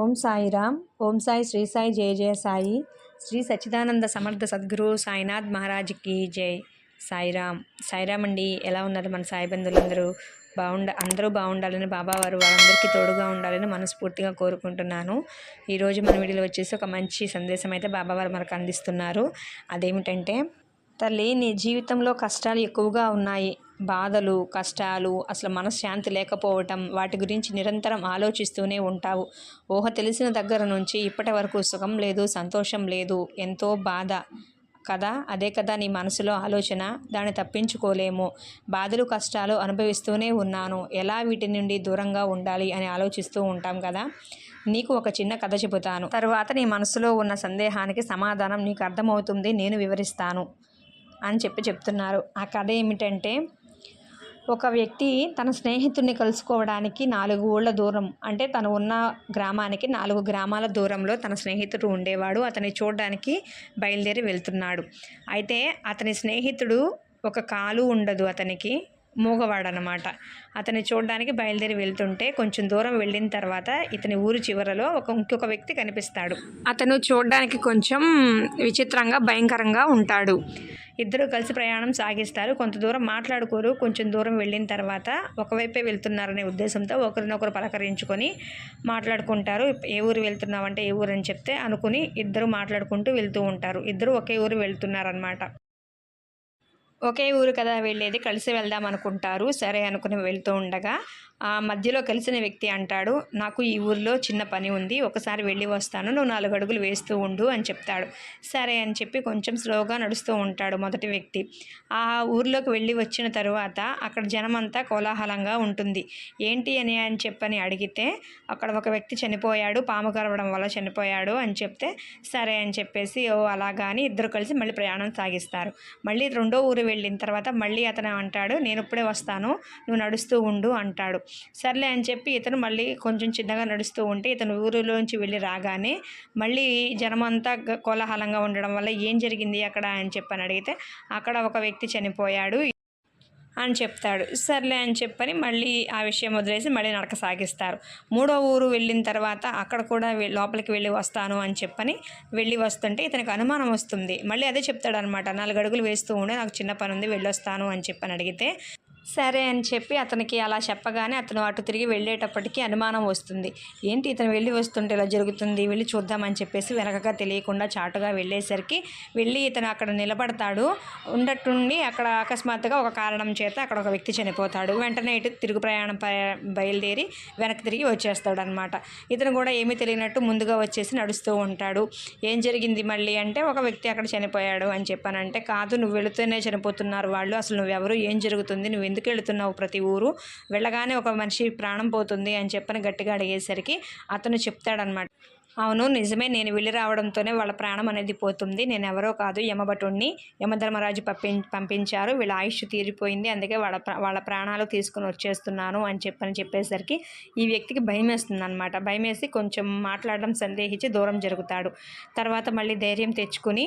ఓం సాయిరామ్ ఓం సాయి శ్రీ సాయి జయ జయ సాయి. శ్రీ సచ్చిదానంద సమర్థ సద్గురు సాయినాథ్ మహారాజ్కి జై. సాయిరామ్ సాయిరామ్ అండి ఎలా ఉన్నారు మన సాయి బంధువులందరూ? బాగుండ అందరూ బాగుండాలని బాబా వారు వారందరికీ తోడుగా ఉండాలని మనస్ఫూర్తిగా కోరుకుంటున్నాను. ఈరోజు మన వీడియోలో వచ్చేసి ఒక మంచి సందేశం అయితే బాబావారు మనకు అందిస్తున్నారు. అదేమిటంటే తల్లి నీ జీవితంలో కష్టాలు ఎక్కువగా ఉన్నాయి. బాధలు కష్టాలు అసలు మనశ్శాంతి లేకపోవటం వాటి గురించి నిరంతరం ఆలోచిస్తూనే ఉంటావు. ఊహ తెలిసిన దగ్గర నుంచి ఇప్పటి వరకు సుఖం లేదు సంతోషం లేదు ఎంతో బాధ. కదా? అదే కదా నీ మనసులో ఆలోచన? దాన్ని తప్పించుకోలేము. బాధలు కష్టాలు అనుభవిస్తూనే ఉన్నాను. ఎలా వీటి నుండి దూరంగా ఉండాలి అని ఆలోచిస్తూ ఉంటాం కదా? నీకు ఒక చిన్న కథ చెబుతాను. తర్వాత నీ మనసులో ఉన్న సందేహానికి సమాధానం నీకు అర్థమవుతుంది నేను వివరిస్తాను అని చెప్పి చెప్తున్నారు. ఆ కథ ఏమిటంటే ఒక వ్యక్తి తన స్నేహితుడిని కలుసుకోవడానికి నాలుగు ఊళ్ళ దూరం అంటే తను ఉన్న గ్రామానికి నాలుగు గ్రామాల దూరంలో తన స్నేహితుడు ఉండేవాడు. అతని చూడడానికి బయలుదేరి వెళ్తున్నాడు. అయితే అతని స్నేహితుడు ఒక కాలు ఉండదు అతనికి మూగవాడనమాట. అతన్ని చూడడానికి బయలుదేరి వెళ్తుంటే కొంచెం దూరం వెళ్ళిన తర్వాత ఇతని ఊరు చివరలో ఒక ఇంకొక వ్యక్తి కనిపిస్తాడు. అతను చూడడానికి కొంచెం విచిత్రంగా భయంకరంగా ఉంటాడు. ఇద్దరు కలిసి ప్రయాణం సాగిస్తారు. కొంత దూరం మాట్లాడుకోరు. కొంచెం దూరం వెళ్ళిన తర్వాత ఒకవైపే వెళ్తున్నారనే ఉద్దేశంతో ఒకరినొకరు పలకరించుకొని మాట్లాడుకుంటారు. ఏ ఊరు వెళ్తున్నావంటే ఏ ఊరు అని చెప్తే అనుకుని ఇద్దరు మాట్లాడుకుంటూ వెళ్తూ ఉంటారు. ఇద్దరు ఒకే ఊరు వెళ్తున్నారనమాట ఒకే ఊరు కదా వెళ్ళేది. కలిసి వెళ్దాం అనుకుంటారు సరే అనుకుని వెళ్తూ ఉండగా ఆ మధ్యలో కలిసిన వ్యక్తి అంటాడు నాకు ఈ ఊరిలో చిన్న పని ఉంది ఒకసారి వెళ్ళి వస్తాను నువ్వు నాలుగు అడుగులు వేస్తూ ఉండు అని చెప్తాడు. సరే అని చెప్పి కొంచెం స్లోగా నడుస్తూ ఉంటాడు మొదటి వ్యక్తి. ఆ ఊర్లోకి వెళ్ళి వచ్చిన తరువాత అక్కడ జనమంతా కోలాహలంగా ఉంటుంది. ఏంటి అని అని చెప్పని అడిగితే అక్కడ ఒక వ్యక్తి చనిపోయాడు పాము కరవడం వల్ల చనిపోయాడు అని చెప్తే సరే అని చెప్పేసి ఓ అలాగా అని ఇద్దరు కలిసి మళ్ళీ ప్రయాణం సాగిస్తారు. మళ్ళీ రెండో ఊరు వెళ్ళిన తర్వాత మళ్ళీ అతను అంటాడు నేను ఇప్పుడే వస్తాను నువ్వు నడుస్తూ ఉండు అంటాడు. సర్లే అని చెప్పి ఇతను మళ్ళీ కొంచెం చిన్నగా నడుస్తూ ఉంటే ఇతను ఊరిలోంచి వెళ్ళి రాగానే మళ్ళీ జనమంతా కోలాహలంగా ఉండడం వల్ల ఏం జరిగింది అక్కడ అని చెప్పని అడిగితే అక్కడ ఒక వ్యక్తి చనిపోయాడు అని చెప్తాడు. సర్లే అని చెప్పని మళ్ళీ ఆ విషయం వదిలేసి మళ్ళీ నడక సాగిస్తారు. మూడో ఊరు వెళ్ళిన తర్వాత అక్కడ కూడా లోపలికి వెళ్ళి వస్తాను అని చెప్పని వెళ్ళి వస్తుంటే ఇతనికి అనుమానం వస్తుంది. మళ్ళీ అదే చెప్తాడు అనమాట నాలుగు అడుగులు వేస్తూ ఉండే నాకు చిన్న పని ఉంది వెళ్ళొస్తాను అని చెప్పని అడిగితే సరే అని చెప్పి అతనికి అలా చెప్పగానే అతను అటు తిరిగి వెళ్ళేటప్పటికి అనుమానం వస్తుంది. ఏంటి ఇతను వెళ్ళి వస్తుంటే ఇలా జరుగుతుంది? వెళ్ళి చూద్దామని చెప్పేసి వెనకగా తెలియకుండా చాటుగా వెళ్ళేసరికి వెళ్ళి ఇతను అక్కడ నిలబడతాడు. ఉండట్టుండి అక్కడ అకస్మాత్తుగా ఒక కారణం చేత అక్కడ ఒక వ్యక్తి చనిపోతాడు. వెంటనే ఇటు తిరుగు ప్రయాణం బయలుదేరి వెనక్కి తిరిగి వచ్చేస్తాడు అనమాట ఇతను కూడా ఏమీ తెలియనట్టు ముందుగా వచ్చేసి నడుస్తూ ఉంటాడు. ఏం జరిగింది మళ్ళీ అంటే ఒక వ్యక్తి అక్కడ చనిపోయాడు అని చెప్పానంటే కాదు నువ్వు వెళుతూనే చనిపోతున్నారు వాళ్ళు. అసలు నువ్వెవరు? ఏం జరుగుతుంది? నువ్వు ఎందుకు వెళుతున్నావు ప్రతి ఊరు? వెళ్ళగానే ఒక మనిషి ప్రాణం పోతుంది అని చెప్పని గట్టిగా అడిగేసరికి అతను చెప్తాడనమాట అవును నిజమే. నేను వెళ్ళి రావడంతోనే వాళ్ళ ప్రాణం అనేది పోతుంది. నేను ఎవరో కాదు యమభటుణ్ణి యమధర్మరాజు పంపి పంపించారు. వీళ్ళ ఆయుష్ తీరిపోయింది. అందుకే వాళ్ళ వాళ్ళ ప్రాణాలు తీసుకుని వచ్చేస్తున్నాను అని చెప్పని చెప్పేసరికి ఈ వ్యక్తికి భయం వేస్తుంది అనమాట భయం వేసి కొంచెం మాట్లాడడం సందేహించి దూరం జరుగుతాడు. తర్వాత మళ్ళీ ధైర్యం తెచ్చుకుని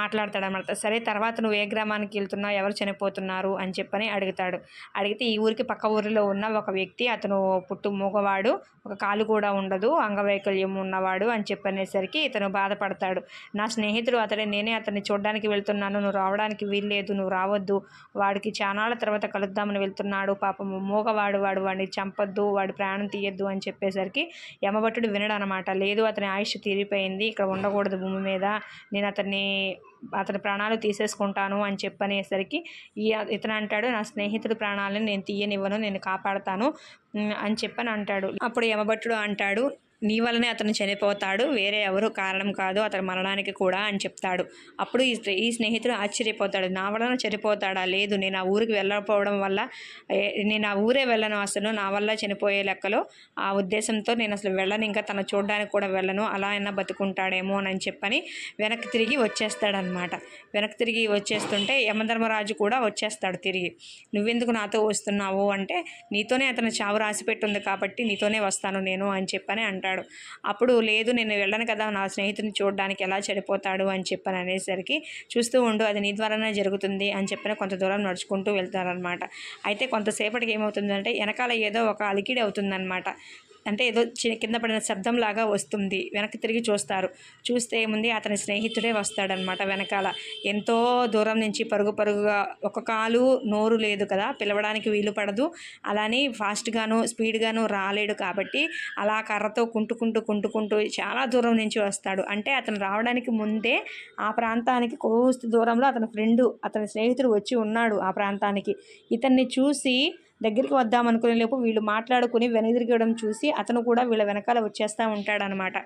మాట్లాడతాడు అనమాట సరే తర్వాత నువ్వు ఏ గ్రామానికి వెళ్తున్నావు ఎవరు చనిపోతున్నారు అని చెప్పని అడుగుతాడు. అడిగితే ఈ ఊరికి పక్క ఊరిలో ఉన్న ఒక వ్యక్తి అతను పుట్టు మూగవాడు ఒక కాలు కూడా ఉండదు అంగవైకల్యం ఉన్న ఉన్నవాడు అని చెప్పనేసరికి ఇతను బాధపడతాడు. నా స్నేహితుడు అతడే నేనే అతన్ని చూడడానికి వెళ్తున్నాను నువ్వు రావడానికి వీల్లేదు నువ్వు రావద్దు వాడికి చానాల తర్వాత కలుద్దామని వెళ్తున్నాడు. పాపం మూగవాడు వాడు వాడిని చంపొద్దు వాడి ప్రాణం తీయద్దు అని చెప్పేసరికి యమభట్టుడు వినడు అనమాట లేదు అతని ఆయుష్ తీరిపోయింది ఇక్కడ ఉండకూడదు భూమి మీద నేను అతన్ని అతని ప్రాణాలు తీసేసుకుంటాను అని చెప్పనేసరికి ఈ ఇతను అంటాడు నా స్నేహితుడి ప్రాణాలను నేను తీయనివ్వను నేను కాపాడతాను అని చెప్పని అంటాడు. అప్పుడు యమభట్టుడు అంటాడు నీ వలనే అతను చనిపోతాడు వేరే ఎవరు కారణం కాదు అతను మరణానికి కూడా అని చెప్తాడు. అప్పుడు ఈ స్నే- ఈ స్నేహితుడు ఆశ్చర్యపోతాడు. నా వలన చనిపోతాడా? లేదు నేను ఆ ఊరికి వెళ్ళకపోవడం వల్ల ఏ, నేను ఆ ఊరే వెళ్ళను అసలు. నా వల్ల చనిపోయే లెక్కలో ఆ ఉద్దేశంతో నేను అసలు వెళ్ళను. ఇంకా తన చూడడానికి కూడా వెళ్ళను. అలా అయినా బతుకుంటాడేమో అని చెప్పని వెనక్కి తిరిగి వచ్చేస్తాడనమాట వెనక్కి తిరిగి వచ్చేస్తుంటే యమధర్మరాజు కూడా వచ్చేస్తాడు తిరిగి. నువ్వెందుకు నాతో వస్తున్నావు? అంటే నీతోనే అతను చావు రాసిపెట్టుంది కాబట్టి నీతోనే వస్తాను నేను అని చెప్పని అంటాడు. అప్పుడు లేదు నేను వెళ్ళను కదా నా స్నేహితుని చూడడానికి ఎలా చెడిపోతాడు అని చెప్పని అనేసరికి చూస్తూ ఉండు అది నీ ద్వారానే జరుగుతుంది అని చెప్పిన కొంత దూరం నడుచుకుంటూ వెళ్తారనమాట అయితే కొంతసేపటికి ఏమవుతుందంటే వెనకాల ఏదో ఒక అలికిడి అవుతుందన్నమాట. అంటే ఏదో చిన్న కింద పడిన శబ్దం లాగా వస్తుంది. వెనక్కి తిరిగి చూస్తారు. చూస్తే ఏముంది? అతని స్నేహితుడే వస్తాడనమాట వెనకాల. ఎంతో దూరం నుంచి పరుగు పరుగుగా ఒక కాలు నోరు లేదు కదా? పిలవడానికి వీలు పడదు. అలానే ఫాస్ట్గాను స్పీడ్గాను రాలేడు కాబట్టి అలా కర్రతో కుంటుకుంటూ కుంటుకుంటూ చాలా దూరం నుంచి వస్తాడు. అంటే అతను రావడానికి ముందే ఆ ప్రాంతానికి కోస్తు దూరంలో అతని ఫ్రెండు అతని స్నేహితుడు వచ్చి ఉన్నాడు ఆ ప్రాంతానికి. ఇతన్ని చూసి దగ్గరికి వద్దామనుకునే లోపు వీళ్ళు మాట్లాడుకుని వెనుదిరిగడం చూసి అతను కూడా వీళ్ళ వెనకాల వచ్చేస్తూ ఉంటాడనమాట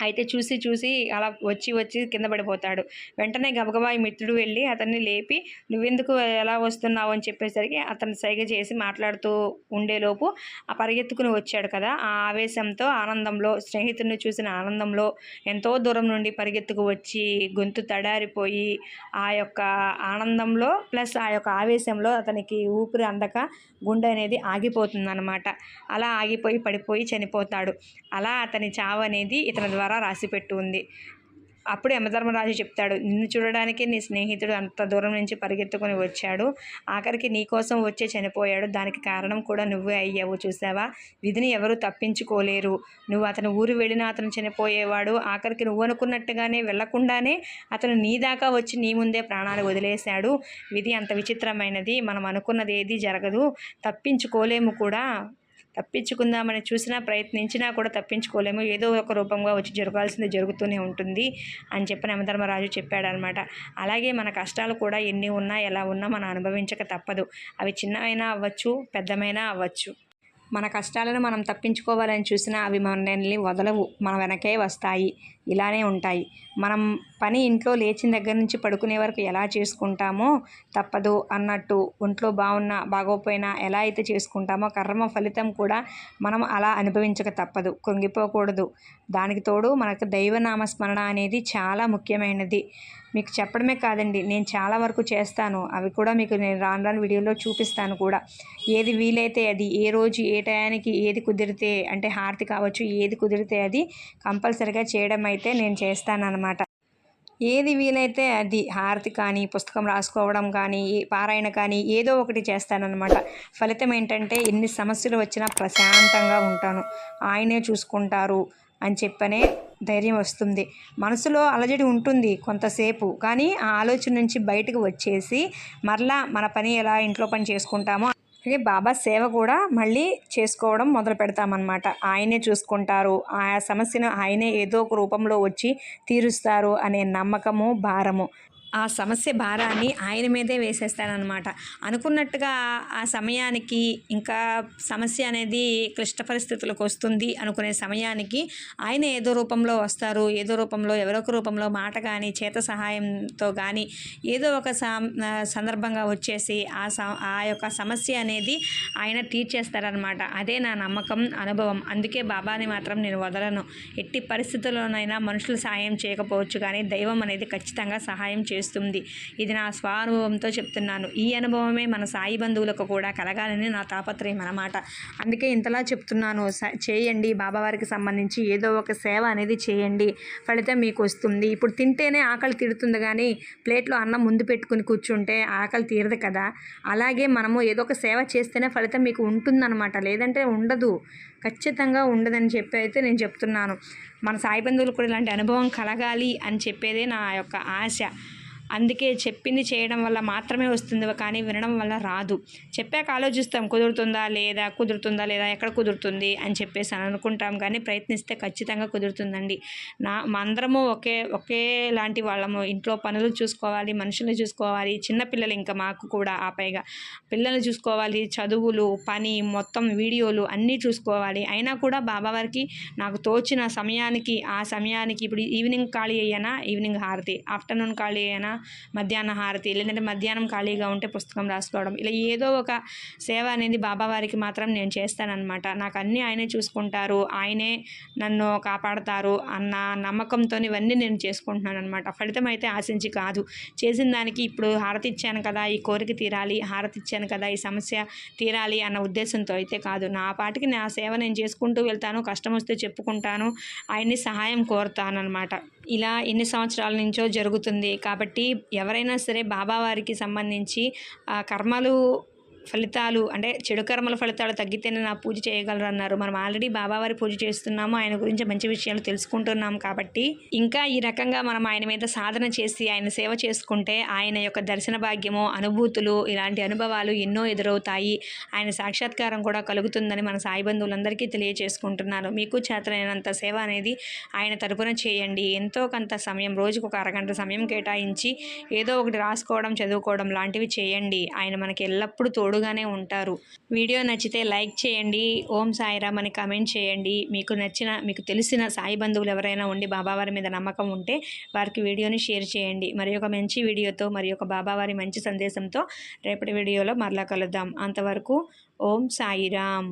అయితే చూసి చూసి అలా వచ్చి వచ్చి కింద పడిపోతాడు. వెంటనే గబగబా ఈ మిత్రుడు వెళ్ళి అతన్ని లేపి నువ్వెందుకు ఎలా వస్తున్నావు? అని చెప్పేసరికి అతను సైగ చేసి మాట్లాడుతూ ఉండేలోపు ఆ పరిగెత్తుకుని వచ్చాడు కదా. ఆ ఆవేశంతో ఆనందంలో స్నేహితుడిని చూసిన ఆనందంలో ఎంతో దూరం నుండి పరిగెత్తుకు వచ్చి గొంతు తడారిపోయి ఆ యొక్క ఆనందంలో ప్లస్ ఆ యొక్క ఆవేశంలో అతనికి ఊపిరి అందక గుండె అనేది ఆగిపోతుందన్నమాట. అలా ఆగిపోయి పడిపోయి చనిపోతాడు. అలా అతని చావు అనేది ఇతని ద్వారా రాసిపెట్టి ఉంది. అప్పుడు యమధర్మరాజు చెప్తాడు నిన్ను చూడడానికి నీ స్నేహితుడు అంత దూరం నుంచి పరిగెత్తుకొని వచ్చాడు. ఆఖరికి నీ కోసం వచ్చే చనిపోయాడు. దానికి కారణం కూడా నువ్వే అయ్యావు చూసావా విధిని ఎవరు తప్పించుకోలేరు. నువ్వు అతను ఊరు వెళ్ళినా అతను చనిపోయేవాడు. ఆఖరికి నువ్వు అనుకున్నట్టుగానే వెళ్ళకుండానే అతను నీ దాకా వచ్చి నీ ముందే ప్రాణాలు వదిలేశాడు. విధి అంత విచిత్రమైనది. మనం అనుకున్నది ఏది జరగదు. తప్పించుకోలేము కూడా. తప్పించుకుందామని చూసినా ప్రయత్నించినా కూడా తప్పించుకోలేము. ఏదో ఒక రూపంగా వచ్చి జరగాల్సింది జరుగుతూనే ఉంటుంది అని చెప్పిన యమధర్మరాజు చెప్పాడనమాట అలాగే మన కష్టాలు కూడా ఎన్ని ఉన్నా ఎలా ఉన్నా మనం అనుభవించక తప్పదు. అవి చిన్నవైనా అవ్వచ్చు పెద్దమైనా అవ్వచ్చు. మన కష్టాలను మనం తప్పించుకోవాలని చూసినా అవి మనల్ని వదలవు మన వెనకే వస్తాయి. ఇలానే ఉంటాయి. మనం పని ఇంట్లో లేచిన దగ్గర నుంచి పడుకునే వరకు ఎలా చేసుకుంటామో తప్పదు అన్నట్టు ఒంట్లో బాగున్నా బాగోపోయినా ఎలా అయితే చేసుకుంటామో కర్మ ఫలితం కూడా మనం అలా అనుభవించక తప్పదు కృంగిపోకూడదు. దానికి తోడు మనకు దైవనామ స్మరణ అనేది చాలా ముఖ్యమైనది. మీకు చెప్పడమే కాదండి నేను చాలా వరకు చేస్తాను. అవి కూడా మీకు నేను రాను రాను వీడియోలో చూపిస్తాను కూడా. ఏది వీలైతే అది ఏ రోజు ఏ టయానికి ఏది కుదిరితే అంటే హారతి కావచ్చు ఏది కుదిరితే అది కంపల్సరిగా చేయడం అయితే నేను చేస్తానన్నమాట. ఏది వీలైతే అది హారతి కానీ పుస్తకం రాసుకోవడం కానీ పారాయణ కానీ ఏదో ఒకటి చేస్తానన్నమాట. ఫలితం ఏంటంటే ఎన్ని సమస్యలు వచ్చినా ప్రశాంతంగా ఉంటాను. ఆయనే చూసుకుంటారు అని చెప్పనే ధైర్యం వస్తుంది. మనసులో అలజడి ఉంటుంది కొంతసేపు. కానీ ఆ ఆలోచన నుంచి బయటకు వచ్చేసి మరలా మన పని ఎలా ఇంట్లో పని చేసుకుంటామో అలాగే బాబా సేవ కూడా మళ్ళీ చేసుకోవడం మొదలు పెడతామన్నమాట. ఆయనే చూసుకుంటారు. ఆ సమస్యను ఆయనే ఏదో ఒక రూపంలో వచ్చి తీరుస్తారు అనే నమ్మకము భారము. ఆ సమస్య భారాన్ని ఆయన మీదే వేసేస్తానన్నమాట అనుకున్నట్టుగా ఆ సమయానికి ఇంకా సమస్య అనేది క్లిష్ట పరిస్థితులకు వస్తుంది అనుకునే సమయానికి ఆయన ఏదో రూపంలో వస్తారు ఏదో రూపంలో ఎవరొక రూపంలో మాట కానీ చేత సహాయంతో కానీ ఏదో ఒక సందర్భంగా వచ్చేసి ఆ స ఆ యొక్క సమస్య అనేది ఆయన తీర్చేస్తారనమాట అదే నా నమ్మకం అనుభవం. అందుకే బాబాని మాత్రం నేను వదలను. ఎట్టి పరిస్థితుల్లోనైనా మనుషులు సహాయం చేయకపోవచ్చు కానీ దైవం అనేది ఖచ్చితంగా సహాయం చేస్తుంది. ఇది నా స్వానుభవంతో చెప్తున్నాను. ఈ అనుభవమే మన సాయి బంధువులకు కూడా కలగాలని నా తాపత్రయం అన్నమాట. అందుకే ఇంతలా చెప్తున్నాను. స- చేయండి. బాబావారికి సంబంధించి ఏదో ఒక సేవ అనేది చేయండి. ఫలితం మీకు వస్తుంది. ఇప్పుడు తింటేనే ఆకలి తీరుతుంది కానీ ప్లేట్లో అన్నం ముందు పెట్టుకుని కూర్చుంటే ఆకలి తీరదు కదా. అలాగే మనము ఏదో ఒక సేవ చేస్తేనే ఫలితం మీకు ఉంటుందన్నమాట. లేదంటే ఉండదు. ఖచ్చితంగా ఉండదని చెప్పి అయితే నేను చెప్తున్నాను. మన సాయి బంధువులు కూడా ఇలాంటి అనుభవం కలగాలి అని చెప్పేదే నా యొక్క ఆశ. అందుకే చెప్పింది చేయడం వల్ల మాత్రమే వస్తుంది కానీ వినడం వల్ల రాదు. చెప్పాక ఆలోచిస్తాం కుదురుతుందా లేదా కుదురుతుందా లేదా ఎక్కడ కుదురుతుంది అని చెప్పేసి అనుకుంటాం కానీ ప్రయత్నిస్తే ఖచ్చితంగా కుదురుతుందండి. నా మందరము అందరము ఒకే ఒకేలాంటి వాళ్ళము. ఇంట్లో పనులు చూసుకోవాలి మనుషులు చూసుకోవాలి చిన్నపిల్లలు ఇంకా మాకు కూడా ఆ పైగా. పిల్లలు చూసుకోవాలి చదువులు పని మొత్తం వీడియోలు అన్నీ చూసుకోవాలి. అయినా కూడా బాబావారికి నాకు తోచిన సమయానికి ఆ సమయానికి ఇప్పుడు ఈవినింగ్ ఖాళీ అయ్యానా? ఈవినింగ్ హారతి. ఆఫ్టర్నూన్ ఖాళీ అయ్యానా? మధ్యాహ్న హారతి లేదంటే మధ్యాహ్నం ఖాళీగా ఉంటే పుస్తకం రాసుకోవడం. ఇలా ఏదో ఒక సేవ అనేది బాబావారికి మాత్రం నేను చేస్తానన్నమాట. నాకు అన్నీ ఆయనే చూసుకుంటారు ఆయనే నన్ను కాపాడతారు అన్న నమ్మకంతో ఇవన్నీ నేను చేసుకుంటున్నాను అనమాట ఫలితం అయితే ఆశించి కాదు. చేసిన దానికి ఇప్పుడు హారతి ఇచ్చాను కదా ఈ కోరిక తీరాలి హారతి ఇచ్చాను కదా ఈ సమస్య తీరాలి అన్న ఉద్దేశంతో అయితే కాదు. నా పాటికి నా సేవ నేను చేసుకుంటూ వెళ్తాను కష్టం వస్తే చెప్పుకుంటాను ఆయన్ని సహాయం కోరుతాను అనమాట ఇలా ఎన్ని సంవత్సరాల నుంచో జరుగుతుంది. కాబట్టి ఎవరైనా సరే బాబావారికి సంబంధించి ఆ కర్మలు ఫలితాలు అంటే చెడు కర్మల ఫలితాలు తగ్గితేనే నా పూజ చేయగలరు అన్నారు మనం ఆల్రెడీ బాబావారి పూజ చేస్తున్నాము ఆయన గురించి మంచి విషయాలు తెలుసుకుంటున్నాం కాబట్టి. ఇంకా ఈ రకంగా మనం ఆయన మీద సాధన చేసి ఆయన సేవ చేసుకుంటే ఆయన యొక్క దర్శన భాగ్యము అనుభూతులు ఇలాంటి అనుభవాలు ఎన్నో ఎదురవుతాయి. ఆయన సాక్షాత్కారం కూడా కలుగుతుందని మన సాయి బంధువులందరికీ తెలియజేసుకుంటున్నాను మీకు చేతనైనంత సేవ అనేది ఆయన తరపున చేయండి. ఎంతో కొంత సమయం రోజుకు ఒక అరగంట సమయం కేటాయించి ఏదో ఒకటి రాసుకోవడం చదువుకోవడం లాంటివి చేయండి. ఆయన మనకి ఎల్లప్పుడూ తోడు తోడుగానే ఉంటారు. వీడియో నచ్చితే లైక్ చేయండి. ఓం సాయిరామ్ అని కమెంట్ చేయండి. మీకు నచ్చిన మీకు తెలిసిన సాయి బంధువులు ఎవరైనా ఉండి బాబావారి మీద నమ్మకం ఉంటే వారికి వీడియోని షేర్ చేయండి. మరి ఒక మంచి వీడియోతో మరి ఒక బాబావారి మంచి సందేశంతో రేపటి వీడియోలో మరలా కలుద్దాం. అంతవరకు ఓం సాయిరామ్.